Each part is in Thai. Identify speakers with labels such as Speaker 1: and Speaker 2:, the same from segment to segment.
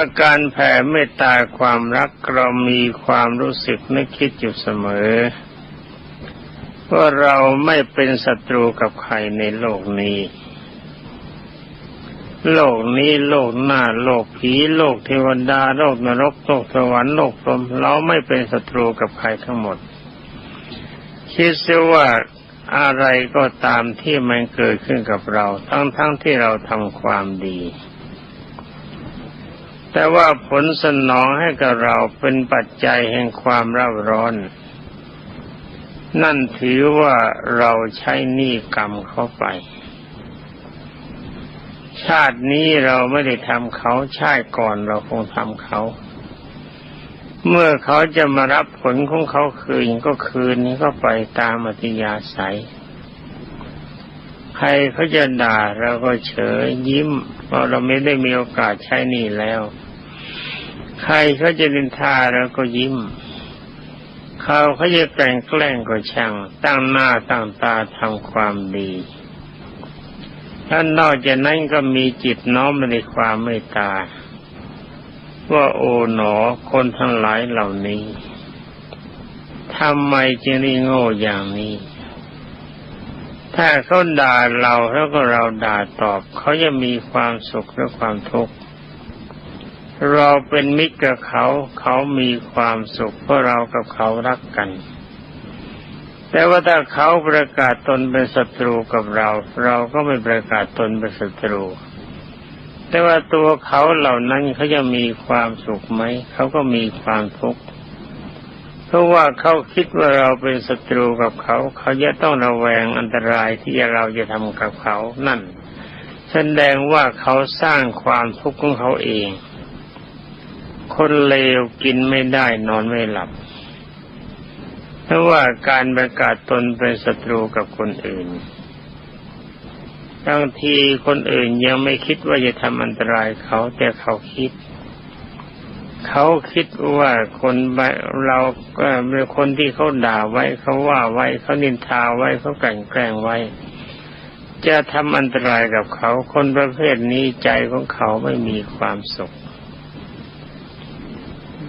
Speaker 1: อาการแผ่เมตตาความรักเรามีความรู้สึกนึกคิดอยู่เสมอว่าเราไม่เป็นศัตรูกับใครในโลกนี้ โลกนี้โลกหน้า โลกผีโลกเทวดาโลกนรกโลกสวรรค์โลกพรหมเราไม่เป็นศัตรูกับใครทั้งหมด คิดเสียว่าอะไรก็ตามที่มันเกิดขึ้นกับเรา ทั้งๆทที่เราทำความดี แต่ว่าผลสนองให้กับเราเป็นปัจจัยแห่งความเร่าร้อน นั่นถือว่าเราใช้หนี้กรรมเข้าไป ชาตินี้เราไม่ได้ทำเขาชาติก่อนเราคงทำเขา เมื่อเขาจะมารับผลของเขาคืนก็คืนนี้ก็ไปตามอัธยาศัยใครเขาจะด่าเราก็เฉยยิ้มเพราะเราไม่ได้มีโอกาสใช้หนี่แล้ว ใครเขาจะดินทาเราก็ยิ้ม เขาเขาจะแต่งแกล้งก็ช่าง ตั้งหน้าตั้งตาทำความดีท่านนอกจากนั้นก็มีจิตน้อมในความเมตตา ว่าโอ๋หนอคนทั้งหลายเหล่านี้ทำไมจึงได้โง่อย่างนี้ ถ้าเขาด่าเราแล้วก็เราด่าตอบ เขาจะมีความสุขหรือความทุกข์ เราเป็นมิตรกับเขา เขามีความสุขเพราะเรากับเขารักกัน แต่ว่าถ้าเขาประกาศตนเป็นศัตรูกับเรา เราก็ไม่ประกาศตนเป็นศัตรู แต่ว่าตัวเขาเหล่านั้นเขาจะมีความสุขไหม เขาก็มีความทุกข์เพราะว่าเขาคิดว่าเราเป็นศัตรูกับเขา เขาจะต้องระแวงอันตรายที่เราจะทำกับเขานั่น แสดงว่าเขาสร้างความทุกข์ของเขาเอง คนเลวกินไม่ได้นอนไม่หลับ เพราะว่าการประกาศตนเป็นศัตรูกับคนอื่นบางทีคนอื่นยังไม่คิดว่าจะทำอันตรายเขาแต่เขาคิด เขาคิดว่าคนเราเป็นคนที่เขาด่าไว้เขาว่าไว้เขานินทาไว้เขากลั่นแกล้งไว้ จะทำอันตรายกับเขา คนประเภทนี้ใจของเขาไม่มีความสุข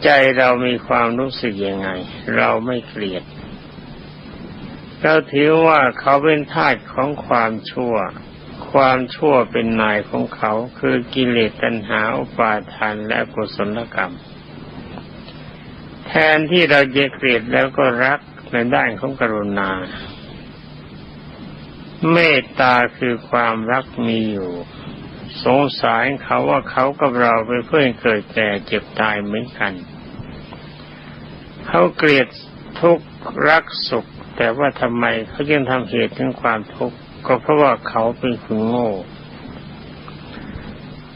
Speaker 1: ใจเรามีความรู้สึกยังไง เราไม่เกลียด เราถือว่าเขาเป็นทาสของความชั่ว ความชั่วเป็นนายของเขาคือกิเลสตัณหาอุปาทานและกุศลกรรม แทนที่เราจะเกลียดแล้วก็รักในด้านของกรุณา เมตตาคือความรักมีอยู่ สงสารเขาว่าเขากับเราเป็นเพื่อนเกิดแก่เจ็บตายเหมือนกัน เขาเกลียดทุกข์รักสุข แต่ว่าทำไมเขายังทำเหตุถึงความทุกข์ก็เพราะว่าเขาเป็นคนโง่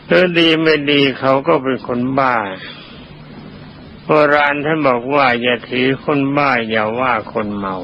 Speaker 1: หรือดีไม่ดีเขาก็เป็นคนบ้าโบราณท่านบอกว่าอย่าถือคนบ้าอย่าว่าคนเมา